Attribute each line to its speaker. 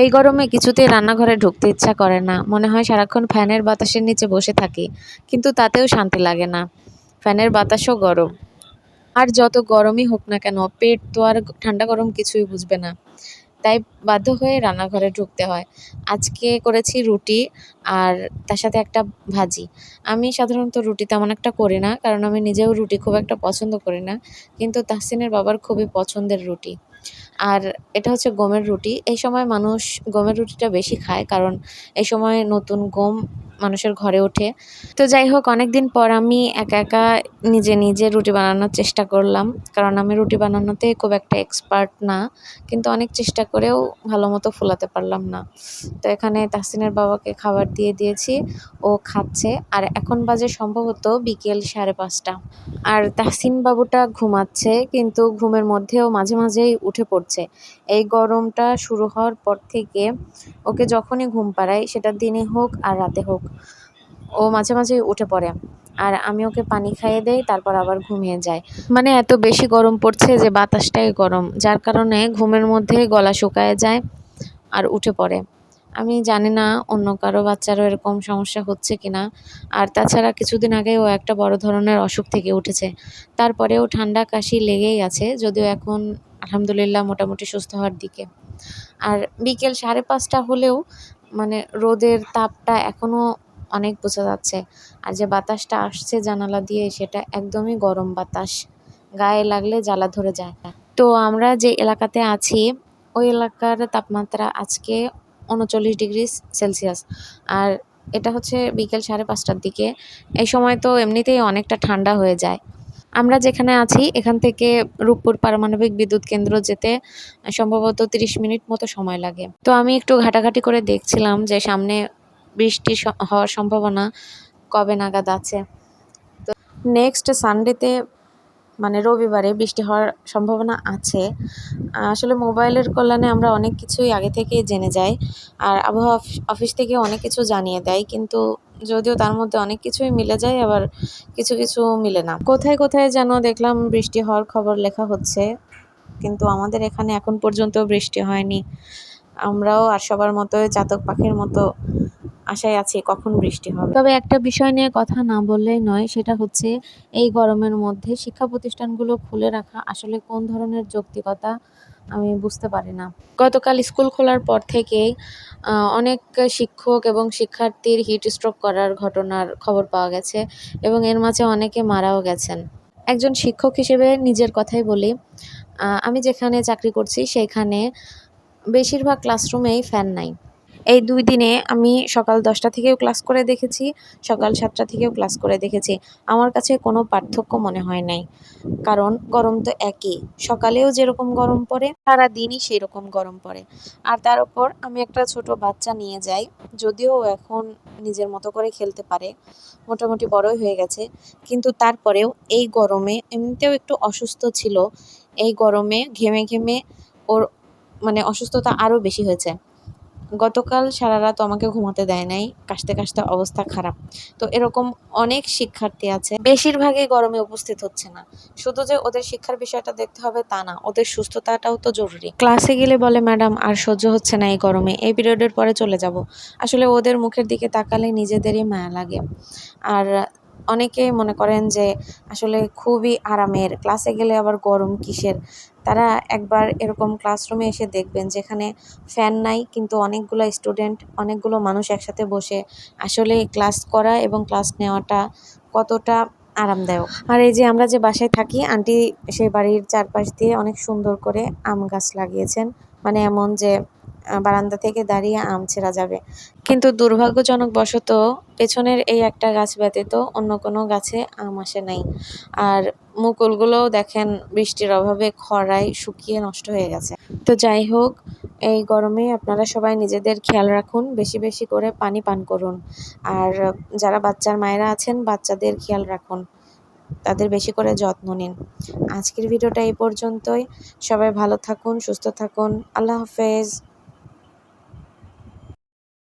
Speaker 1: এই গরমে কিছুতেই রান্নাঘরে ঢুকতে ইচ্ছা করে না। মনে হয় সারাক্ষণ ফ্যানের বাতাসের নিচে বসে থাকি, কিন্তু তাতেও শান্তি লাগে না। ফ্যানের বাতাসও গরম। আর যত গরমই হোক না কেন, পেট তো আর ঠান্ডা গরম কিছুই বুঝবে না। তাই বাধ্য হয়ে রান্নাঘরে ঢুকতে হয়। আজকে করেছি রুটি আর তার সাথে একটা ভাজি। আমি সাধারণত রুটি তেমন একটা করি না, কারণ আমি নিজেও রুটি খুব একটা পছন্দ করি না, কিন্তু তাহসিনের বাবার খুবই পছন্দের রুটি। আর এটা হচ্ছে গমের রুটি। এই সময় মানুষ গমের রুটিটা বেশি খায় কারণ এই সময় নতুন গম মানুষের ঘরে ওঠে তো যাই হোক অনেক দিন পর আমি একা একা নিজে নিজে রুটি বানানোর চেষ্টা করলাম। কারণ আমি রুটি বানানোতে খুব একটা এক্সপার্ট না, কিন্তু অনেক চেষ্টা করেও ভালো মতো ফোলাতে পারলাম না। তো এখানে তাহসিনের বাবাকে খাবার দিয়ে দিয়েছি, ও খাচ্ছে। আর এখন বাজে সম্ভবত বিকেল সাড়ে পাঁচটা। আর তাহসিন বাবুটা ঘুমাচ্ছে, কিন্তু ঘুমের মধ্যেও মাঝে মাঝেই উঠে পড়ছে। এই গরমটা শুরু হওয়ার পর থেকে ওকে যখনই ঘুম পাড়াই, সেটা দিনে হোক আর রাতে হোক ও মাঝে মাঝেই উঠে পড়ে। আর আমি ওকে পানি খাইয়ে দেই, তারপর আবার ঘুমিয়ে যায়। মানে এত বেশি গরম পড়ছে যে বাতাসটাই গরম, যার কারণে ঘুমের মধ্যে গলা শুকায় যায় আর উঠে পড়ে। আমি জানি না অন্য কারও বাচ্চারও এরকম সমস্যা হচ্ছে কিনা। আর তাছাড়া কিছুদিন আগে ও একটা বড় ধরনের অসুখ থেকে উঠেছে। তারপরেও ঠান্ডা কাশি লেগেই আছে, যদিও এখন আলহামদুলিল্লাহ মোটামুটি সুস্থ হওয়ার দিকে। আর বিকেল সাড়ে পাঁচটা হলেও মানে রোদের তাপটা এখনও অনেক বোঝা যাচ্ছে। আর যে বাতাসটা আসছে জানালা দিয়ে, সেটা একদমই গরম বাতাস। গায়ে লাগলে জ্বালা ধরে যায় তো আমরা যে এলাকাতে আছি, ওই এলাকার তাপমাত্রা আজকে উনচল্লিশ ডিগ্রি সেলসিয়াস। আর এটা হচ্ছে বিকেল সাড়ে পাঁচটার দিকে। এই সময় তো এমনিতেই অনেকটা ঠান্ডা হয়ে যায়। আমরা যেখানে আছি, এখান থেকে রূপপুর পারমাণবিক বিদ্যুৎ কেন্দ্র যেতে সম্ভবত তিরিশ মিনিট মতো সময় লাগে। তো আমি একটু ঘাটাঘাটি করে দেখছিলাম যে সামনে বৃষ্টি হওয়ার সম্ভাবনা কবে নাগাদ আছে। তো নেক্সট সানডেতে মানে রবিবারে বৃষ্টি হওয়ার সম্ভাবনা আছে। আসলে মোবাইলের কল্যাণে আমরা অনেক কিছুই আগে থেকেই জেনে যাই। আর আবহাওয়া অফিস থেকে অনেক কিছু জানিয়ে দেয়, কিন্তু যদিও তার মধ্যে অনেক কিছুই মিলে যায়, আবার কিছু কিছু মিলে না। কোথায় কোথায় যেন দেখলাম বৃষ্টি হওয়ার খবর লেখা হচ্ছে, কিন্তু আমাদের এখানে এখন পর্যন্ত বৃষ্টি হয়নি। আমরাও আর সবার মতোই চাতক পাখির মতো আশায় আছি কখন বৃষ্টি হবে। তবে একটা বিষয় নিয়ে কথা না বললেই নয়, সেটা হচ্ছে এই গরমের মধ্যে শিক্ষা প্রতিষ্ঠানগুলো খুলে রাখা আসলে কোন ধরনের যৌক্তিকতা আমি বুঝতে পারি না। গতকাল স্কুল খোলার পর থেকেই অনেক শিক্ষক এবং শিক্ষার্থীর হিট স্ট্রোক করার ঘটনার খবর পাওয়া গেছে এবং এর মাঝে অনেকে মারাও গেছেন। একজন শিক্ষক হিসেবে নিজের কথাই বলি আমি যেখানে চাকরি করছি, সেখানে বেশিরভাগ ক্লাসরুমেই ফ্যান নাই। এই দুই দিনে আমি সকাল দশটা থেকেও ক্লাস করে দেখেছি, সকাল সাতটা থেকেও ক্লাস করে দেখেছি। আমার কাছে কোনো পার্থক্য মনে হয় নাই। কারণ গরম তো একই। সকালেও যেরকম গরম পড়ে সারা দিনই সেই রকম গরম পড়ে। আর তার উপর আমি একটা ছোট বাচ্চা নিয়ে যাই, যদিও এখন নিজের মতো করে খেলতে পারে, মোটামুটি বড়ই হয়ে গেছে। কিন্তু তারপরেও এই গরমে এমনিতেও একটু অসুস্থ ছিল, এই গরমে ঘেমে ঘেমে ওর মানে অসুস্থতা আরও বেশি হয়েছে। গতকাল সারা রাত আমাকে ঘুমাতে দেয় নাই। কাশতে কাশতে অবস্থা খারাপ। তো এরকম অনেক শিক্ষার্থী আছে। বেশিরভাগই গরমে উপস্থিত হচ্ছে না। শুধু যে ওদের শিক্ষার বিষয়টা দেখতে হবে তা না, ওদের সুস্থতাটাও তো জরুরি। ক্লাসে গেলে বলে, ম্যাডাম, আর সহ্য হচ্ছে না এই গরমে। এই পিরিয়ডের পরে চলে যাব। আসলে ওদের মুখের দিকে তাকালে নিজেদেরই মায়া লাগে। আর অনেকেই মনে করেন যে আসলে খুবই আরামের ক্লাসে গেলে আবার গরম কিসের? তারা একবার এরকম ক্লাসরুমে এসে দেখবেন যেখানে ফ্যান নাই, কিন্তু অনেকগুলো স্টুডেন্ট অনেকগুলো মানুষ একসাথে বসে আসলে ক্লাস করা এবং ক্লাস নেওয়াটা কতটা আরামদায়ক। আর এই যে আমরা যে বাসায় থাকি আন্টি সেই বাড়ির চারপাশ দিয়ে অনেক সুন্দর করে আম গাছ লাগিয়েছেন। মানে এমন যে বারান্দা থেকে দাঁড়িয়ে আম ছেঁড়া যাবে। কিন্তু দুর্ভাগ্যজনক বশত পেছনের এই একটা গাছ ব্যতীত অন্য কোনো গাছে আম আসে নাই। আর মুকুলগুলোও দেখেন বৃষ্টির অভাবে খরায় শুকিয়ে নষ্ট হয়ে গেছে। তো যাই হোক, এই গরমে আপনারা সবাই নিজেদের খেয়াল রাখুন, বেশি বেশি করে পানি পান করুন। আর যারা বাচ্চার মায়েরা আছেন, বাচ্চাদের খেয়াল রাখুন। তাদের বেশি করে যত্ন নিন। আজকের ভিডিওটা এই পর্যন্তই। সবাই ভালো থাকুন, সুস্থ থাকুন। আল্লাহ হাফেজ।